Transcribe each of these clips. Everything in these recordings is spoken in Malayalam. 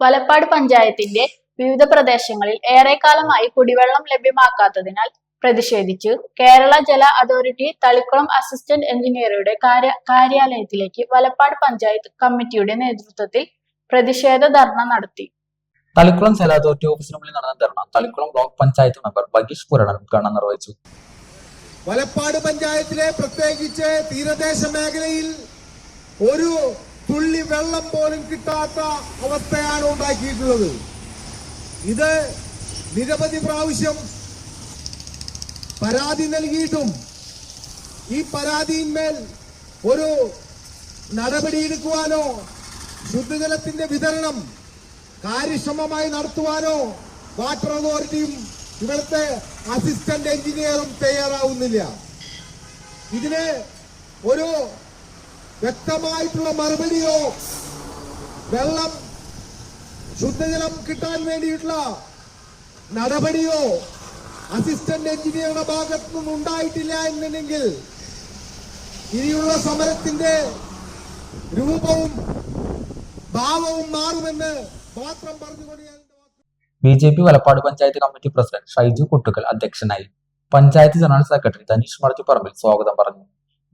വലപ്പാട് പഞ്ചായത്തിന്റെ വിവിധ പ്രദേശങ്ങളിൽ ഏറെക്കാലമായി കുടിവെള്ളം ലഭ്യമാക്കാത്തതിനാൽ പ്രതിഷേധിച്ച്. കേരള ജല അതോറിറ്റി തളിക്കുളം അസിസ്റ്റന്റ് എഞ്ചിനീയറുടെ കാര്യ കാര്യാലയത്തിലേക്ക് വലപ്പാട് പഞ്ചായത്ത് കമ്മിറ്റിയുടെ നേതൃത്വത്തിൽ പ്രതിഷേധ ധർണ നടത്തി. തളിക്കുളം ജല അതോറിറ്റി ഓഫീസിന് മുന്നിൽ നടന്ന ധർണ തളിക്കുളം ബ്ലോക്ക് പഞ്ചായത്ത് മെമ്പർ ബഗീഷ് പുരണൻ ഉദ്ഘാടനം നിർവഹിച്ചു. വലപ്പാട് പഞ്ചായത്തിലെ പ്രത്യേകിച്ച് തീരദേശ മേഖലയിൽ ഒരു തുള്ളി വെള്ളം പോലും കിട്ടാത്ത അവസ്ഥയാണ് ഉണ്ടാക്കിയിട്ടുള്ളത്. ഇത് നിരവധി പ്രാവശ്യം പരാതി നൽകിയിട്ടും ഈ പരാതിയിന്മേൽ ഒരു നടപടിയെടുക്കുവാനോ ശുദ്ധജലത്തിന്റെ വിതരണം കാര്യക്ഷമമായി നടത്തുവാനോ വാട്ടർ അതോറിറ്റിയും ഇവിടുത്തെ അസിസ്റ്റന്റ് എഞ്ചിനീയറും തയ്യാറാവുന്നില്ല. ഇതിന് ഒരു വ്യക്തമായിട്ടുള്ള മറുപടിയോ വെള്ളം ശുദ്ധജലം കിട്ടാൻ വേണ്ടിയിട്ടുള്ള നടപടിയോ അസിസ്റ്റന്റ് എഞ്ചിനീയറുടെ ഭാഗത്തു നിന്നും ഉണ്ടായിട്ടില്ല എന്നുണ്ടെങ്കിൽ ഇനിയുള്ള സമരത്തിന്റെ രൂപവും ഭാവവും മാറുമെന്ന് മാത്രം പറഞ്ഞുകൊണ്ട് B J P Valappad panchayat committee president Shaiju Kuttukkal അധ്യക്ഷനായി. പഞ്ചായത്ത് ജനറൽ സെക്രട്ടറി ധനീഷ് പറമ്പിൽ സ്വാഗതം പറഞ്ഞു.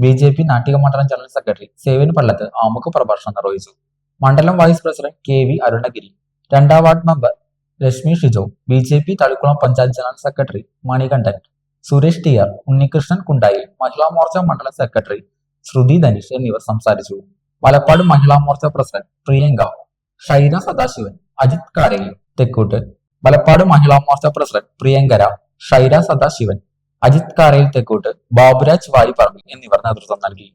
ബി ജെ പി നാട്ടിക മണ്ഡലം ജനറൽ സെക്രട്ടറി സേവൻ പള്ളത്ത് ആമുഖ പ്രഭാഷണം നിർവഹിച്ചു. മണ്ഡലം vice president K V Arunagiri രണ്ടാം ward member Lakshmi Shijo B J P Thalikulam panchayat general secretary Manikandan Suresh T R Unnikrishnan Kundayil Mahila Morcha മണ്ഡലം സെക്രട്ടറി ശ്രുതി ധനീഷ് എന്നിവർ സംസാരിച്ചു. വലപ്പാട് മഹിളാ മോർച്ച പ്രസിഡന്റ് പ്രിയങ്ക ഷൈന സദാശിവൻ അജിത് കാരയിൽ തെക്കൂട്ട് വലപ്പാട് മഹിളാ മോർച്ച പ്രസിഡന്റ് പ്രിയങ്കര ഷൈര സദാശിവൻ അജിത് കാരയിൽ തെക്കോട്ട് ബാബുരാജ് വാരിപ്പറമ്പിൽ എന്നിവർ നേതൃത്വം നൽകി.